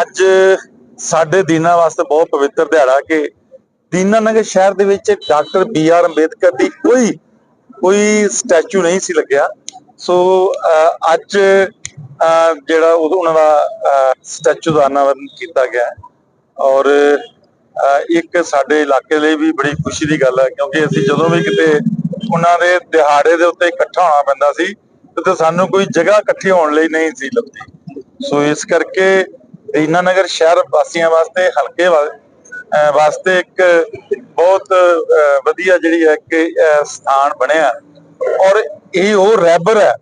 ਅੱਜ ਸਾਡੇ ਦੀਨਾ ਵਾਸਤੇ ਬਹੁਤ ਪਵਿੱਤਰ ਦਿਹਾੜਾ ਕਿ ਦੀਨਾਨਗਰ ਸ਼ਹਿਰ ਦੇ ਵਿੱਚ ਡਾਕਟਰ ਬੀ ਆਰ ਅੰਬੇਦਕਰ ਦੀ ਕੋਈ ਕੋਈ ਸਟੈਚੂ ਨਹੀਂ ਸੀ ਲੱਗਿਆ। ਸੋ ਅੱਜ ਜਿਹੜਾ ਉਹਨਾਂ ਦਾ ਸਟੈਚੂ ਦਾ ਅਨਾਵਰਨ ਕੀਤਾ ਗਿਆ ਔਰ ਇੱਕ ਸਾਡੇ ਇਲਾਕੇ ਲਈ ਵੀ ਬੜੀ ਖੁਸ਼ੀ ਦੀ ਗੱਲ ਹੈ, ਕਿਉਂਕਿ ਅਸੀਂ ਜਦੋਂ ਵੀ ਕਿਤੇ ਉਹਨਾਂ ਦੇ ਦਿਹਾੜੇ ਦੇ ਉੱਤੇ ਇਕੱਠਾ ਹੋਣਾ ਪੈਂਦਾ ਸੀ, ਤੇ ਸਾਨੂੰ ਕੋਈ ਜਗ੍ਹਾ ਇਕੱਠੀ ਹੋਣ ਲਈ ਨਹੀਂ ਸੀ ਲੱਭਦੀ ਸੋ, ਇਸ ਕਰਕੇ ਦੀਨਾਨਗਰ ਸ਼ਹਿਰ ਵਾਸੀਆਂ ਵਾਸਤੇ ਹਲਕੇ ਵਾਸਤੇ ਇੱਕ ਬਹੁਤ ਵਧੀਆ ਜਿਹੜੀ ਹੈ ਕਿ ਸਥਾਨ ਬਣਿਆ। ਔਰ ਇਹ ਉਹ ਰਹਿਬਰ ਹੈ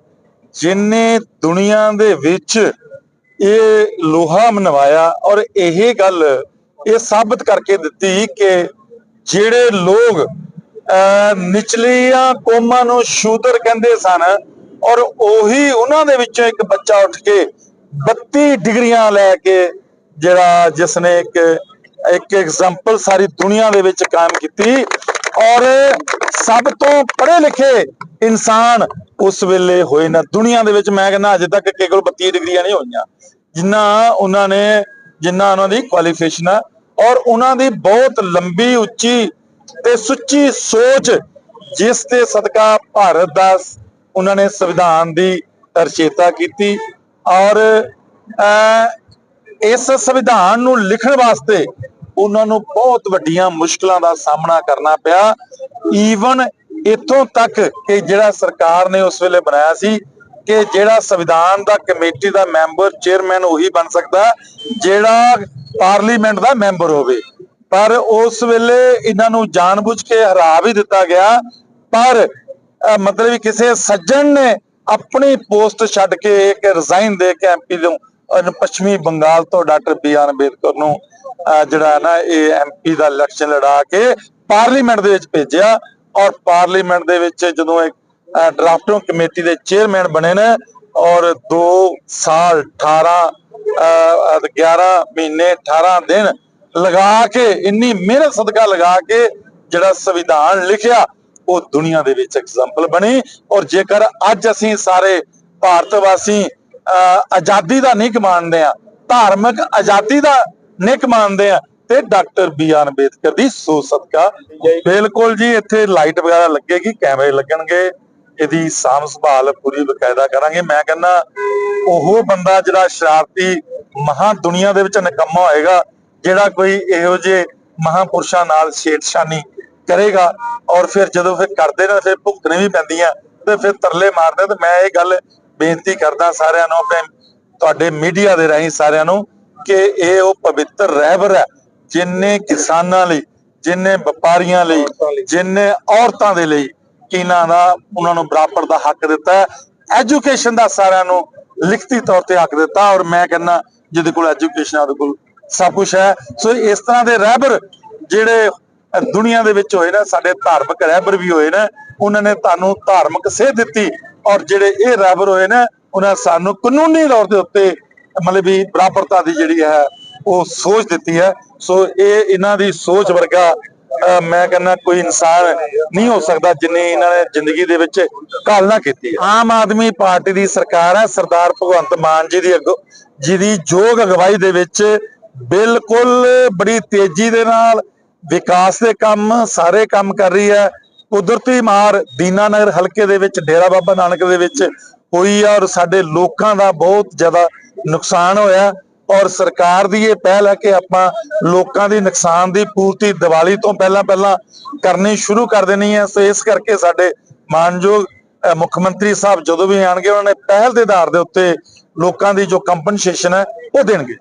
ਜਿਨੇ ਦੁਨੀਆ ਦੇ ਵਿੱਚ ਇਹ ਲੋਹਾ ਮਨਵਾਇਆ ਔਰ ਇਹ ਗੱਲ ਇਹ ਸਾਬਤ ਕਰਕੇ ਦਿੱਤੀ ਕਿ ਜਿਹੜੇ ਲੋਕ ਅਹ, ਨਿਚਲੀਆਂ ਕੌਮਾਂ ਨੂੰ ਸ਼ੂਦਰ ਕਹਿੰਦੇ ਸਨ ਔਰ ਉਹੀ ਉਹਨਾਂ ਦੇ ਵਿੱਚੋਂ ਇੱਕ ਬੱਚਾ ਉੱਠ ਕੇ 32 ਡਿਗਰੀਆਂ ਲੈ ਕੇ ਜਿਹੜਾ ਜਿਸ ਨੇ ਇੱਕ ਇੱਕ ਐਗਜ਼ਾਮਪਲ ਸਾਰੀ ਦੁਨੀਆ ਦੇ ਵਿੱਚ ਕਾਇਮ ਕੀਤੀ ਔਰ ਸਭ ਤੋਂ ਪੜ੍ਹੇ ਲਿਖੇ ਇਨਸਾਨ ਉਸ ਵੇਲੇ ਹੋਏ ਨਾ। ਦੁਨੀਆ ਦੇ ਵਿੱਚ ਮੈਂ ਕਹਿੰਦਾ ਅਜੇ ਤੱਕ ਕਿਸੇ ਕੋਲ 32 ਡਿਗਰੀਆਂ ਨਹੀਂ ਹੋਈਆਂ। ਜਿੰਨਾ ਉਹਨਾਂ ਨੇ, ਜਿੰਨਾ ਉਹਨਾਂ ਦੀ ਕੁਆਲੀਫਿਕੇਸ਼ਨ ਆ ਔਰ ਉਹਨਾਂ ਦੀ ਬਹੁਤ ਲੰਬੀ, ਉੱਚੀ ਤੇ ਸੁੱਚੀ ਸੋਚ ਜਿਸ ਤੇ ਸਦਕਾ ਭਾਰਤ ਦਾ ਉਹਨਾਂ ਨੇ ਸੰਵਿਧਾਨ ਦੀ ਰਚੇਤਾ ਕੀਤੀ ਔਰ ਅਹ, ਇਸ ਸੰਵਿਧਾਨ ਨੂੰ ਲਿਖਣ ਵਾਸਤੇ ਉਹਨਾਂ ਨੂੰ ਬਹੁਤ ਵੱਡੀਆਂ ਮੁਸ਼ਕਲਾਂ ਦਾ ਸਾਹਮਣਾ ਕਰਨਾ ਪਿਆ। ਈਵਨ ਇਥੋਂ ਤੱਕ ਕਿ ਜਿਹੜਾ ਸਰਕਾਰ ਨੇ ਉਸ ਵੇਲੇ ਬਣਾਇਆ ਸੀ ਕਿ ਜਿਹੜਾ ਸੰਵਿਧਾਨ ਦਾ ਕਮੇਟੀ ਦਾ ਮੈਂਬਰ ਚੇਅਰਮੈਨ ਉਹੀ ਬਣ ਸਕਦਾ ਜਿਹੜਾ ਪਾਰਲੀਮੈਂਟ ਦਾ ਮੈਂਬਰ ਹੋਵੇ। ਪਰ ਉਸ ਵੇਲੇ ਇਹਨਾਂ ਨੂੰ ਜਾਣਬੁੱਝ ਕੇ ਹਰਾ ਵੀ ਦਿੱਤਾ ਗਿਆ। ਪਰ ਮਤਲਬ ਕਿਸੇ ਸੱਜਣ ਨੇ ਆਪਣੀ ਪੋਸਟ ਛੱਡ ਕੇ ਇੱਕ ਰਿਜ਼ਾਈਨ ਦੇ ਕੇ ਐਮਪੀ ਨੂੰ ਪੱਛਮੀ ਬੰਗਾਲ ਤੋਂ ਡਾਕਟਰ ਬੀ ਆਰ ਅੰਬੇਦਕਰ ਨੂੰ ਜਿਹੜਾ ਨਾ ਇਹ ਐਮਪੀ ਦਾ ਇਲੈਕਸ਼ਨ ਲੜਾ ਕੇ ਪਾਰਲੀਮੈਂਟ ਦੇ ਵਿੱਚ ਭੇਜਿਆ ਔਰ ਪਾਰਲੀਮੈਂਟ ਦੇ ਵਿੱਚ ਜਦੋਂ ਇੱਕ ਡਰਾਫਟਿੰਗ ਕਮੇਟੀ ਦੇ ਚੇਅਰਮੈਨ ਬਣੇ ਨੇ ਔਰ 2 ਸਾਲ 18 ਅਹ, 11 ਮਹੀਨੇ 18 ਦਿਨ ਲਗਾ ਕੇ ਇੰਨੀ ਮਿਹਨਤ ਸਦਕਾ ਲਗਾ ਕੇ ਜਿਹੜਾ ਸੰਵਿਧਾਨ ਲਿਖਿਆ ਉਹ ਦੁਨੀਆ ਦੇ ਵਿੱਚ ਐਗਜ਼ਾਮਪਲ ਬਣੀ। ਔਰ ਜੇਕਰ ਅੱਜ ਅਸੀਂ ਸਾਰੇ ਭਾਰਤ ਵਾਸੀ ਆਜ਼ਾਦੀ ਦਾ ਨਿੱਘ ਮੰਨਦੇ ਆ ਧਾਰਮਿਕ ਆਜ਼ਾਦੀ ਦਾ ਨਿੱਘ ਮੰਨਦੇ ਆ ਤੇ ਡਾਕਟਰ ਬੀ ਆਰ ਅੰਬੇਦਕਰ ਦੀ ਸੋਚ ਸਦਕਾ ਬਿਲਕੁਲ ਜੀ, ਇੱਥੇ ਲਾਈਟ ਵਗੈਰਾ ਲੱਗੇਗੀ ਕੈਮਰੇ ਲੱਗਣਗੇ, ਇਹਦੀ ਸਾਂਭ ਸੰਭਾਲ ਪੂਰੀ ਬਕਾਇਦਾ ਕਰਾਂਗੇ। ਮੈਂ ਕਹਿੰਦਾ, ਉਹ ਬੰਦਾ ਜਿਹੜਾ ਸ਼ਰਾਰਤੀ ਮਹਾ ਦੁਨੀਆ ਦੇ ਵਿੱਚ ਨਿਕੰਮਾ ਹੋਏਗਾ, ਜਿਹੜਾ ਕੋਈ ਇਹੋ ਜਿਹੇ ਮਹਾਪੁਰਸ਼ਾਂ ਨਾਲ ਛੇੜਛਾਨੀ ਕਰੇਗਾ ਔਰ ਫਿਰ ਜਦੋਂ ਫਿਰ ਕਰਦੇ ਨੇ, ਫਿਰ ਭੁਗਤਣੇ ਵੀ ਪੈਂਦੀਆਂ ਤੇ ਫਿਰ ਤਰਲੇ ਮਾਰਦੇ ਤੇ ਮੈਂ ਇਹ ਗੱਲ ਬੇਨਤੀ ਕਰਦਾ ਸਾਰਿਆਂ ਨੂੰ ਆਪਣੇ ਤੁਹਾਡੇ ਮੀਡੀਆ ਦੇ ਰਾਹੀਂ ਸਾਰਿਆਂ ਨੂੰ ਕਿ ਇਹ ਉਹ ਪਵਿੱਤਰ ਰਹਿਬਰ ਹੈ, ਜਿਨੇ ਕਿਸਾਨਾਂ ਲਈ, ਜਿਨੇ ਵਪਾਰੀਆਂ ਲਈ, ਜਿਨੇ ਔਰਤਾਂ ਦੇ ਲਈ ਕਿਨਾਂ ਦਾ, ਉਹਨਾਂ ਨੂੰ ਬਰਾਬਰ ਦਾ ਹੱਕ ਦਿੱਤਾ ਐਜੂਕੇਸ਼ਨ ਦਾ ਸਾਰਿਆਂ ਨੂੰ ਲਿਖਤੀ ਤੌਰ ਤੇ ਹੱਕ ਦਿੱਤਾ ਔਰ ਮੈਂ ਕਹਿੰਦਾ ਜਿਹਦੇ ਕੋਲ ਐਜੂਕੇਸ਼ਨ ਹੈ ਉਹਦੇ ਕੋਲ ਸਭ ਕੁਝ ਹੈ। ਸੋ ਇਸ ਤਰ੍ਹਾਂ ਦੇ ਰਹਿਬਰ ਜਿਹੜੇ ਦੁਨੀਆ ਦੇ ਵਿੱਚ ਹੋਏ ਨੇ, ਸਾਡੇ ਧਾਰਮਿਕ ਰਹਿਬਰ ਵੀ ਹੋਏ ਨੇ, ਉਹਨਾਂ ਨੇ ਤੁਹਾਨੂੰ ਧਾਰਮਿਕ ਸੇਧ ਦਿੱਤੀ ਔਰ ਜਿਹੜੇ ਇਹ ਰਹਿਬਰ ਹੋਏ ਨੇ, ਉਹਨਾਂ ਸਾਨੂੰ ਕਾਨੂੰਨੀ ਤੌਰ ਦੇ ਉੱਤੇ ਮਤਲਬ ਵੀ ਬਰਾਬਰਤਾ ਦੀ ਜਿਹੜੀ ਹੈ, ਉਹ ਸੋਚ ਦਿੱਤੀ ਹੈ। ਸੋ ਇਹ ਇਹਨਾਂ ਦੀ ਸੋਚ ਵਰਗਾ ਮੈਂ ਕਹਿੰਦਾ ਕੋਈ ਇਨਸਾਨ ਨਹੀਂ ਹੋ ਸਕਦਾ ਜਿੰਨੀ ਇਹਨਾਂ ਨੇ ਜ਼ਿੰਦਗੀ ਦੇ ਵਿੱਚ ਕਾਲਨਾ ਕੀਤੀ ਹੈ। ਆਮ ਆਦਮੀ ਪਾਰਟੀ ਦੀ ਸਰਕਾਰ ਹੈ, ਸਰਦਾਰ ਭਗਵੰਤ ਮਾਨ ਜੀ ਦੀ ਅਗੋ- ਜਿਹਦੀ ਯੋਗ ਅਗਵਾਈ ਦੇ ਵਿੱਚ ਬਿਲਕੁਲ ਬੜੀ ਤੇਜ਼ੀ ਦੇ ਨਾਲ ਵਿਕਾਸ ਦੇ ਕੰਮ, ਸਾਰੇ ਕੰਮ ਕਰ ਰਹੀ ਹੈ। ਕੁਦਰਤੀ ਮਾਰ ਦੀਨਾਨਗਰ ਹਲਕੇ ਦੇ ਵਿੱਚ, ਡੇਰਾ ਬਾਬਾ ਨਾਨਕ ਦੇ ਵਿੱਚ ਹੋਈ ਆ ਔਰ ਸਾਡੇ ਲੋਕਾਂ ਦਾ ਬਹੁਤ ਜ਼ਿਆਦਾ ਨੁਕਸਾਨ ਹੋਇਆ। ਔਰ ਸਰਕਾਰ ਦੀ ਇਹ ਪਹਿਲ ਹੈ ਕਿ ਆਪਾਂ ਲੋਕਾਂ ਦੀ ਨੁਕਸਾਨ ਦੀ ਪੂਰਤੀ ਦੀਵਾਲੀ ਤੋਂ ਪਹਿਲਾਂ ਪਹਿਲਾਂ ਕਰਨੀ ਸ਼ੁਰੂ ਕਰ ਦੇਣੀ ਹੈ। ਸੋ ਇਸ ਕਰਕੇ ਸਾਡੇ ਮਾਨਯੋਗ ਮੁੱਖ ਮੰਤਰੀ ਸਾਹਿਬ ਜਦੋਂ ਵੀ ਆਣਗੇ ਉਹਨਾਂ ਨੇ ਪਹਿਲ ਦੇ ਆਧਾਰ ਦੇ ਉੱਤੇ ਲੋਕਾਂ ਦੀ ਜੋ ਕੰਪਨਸੇਸ਼ਨ ਹੈ, ਉਹ ਦੇਣਗੇ।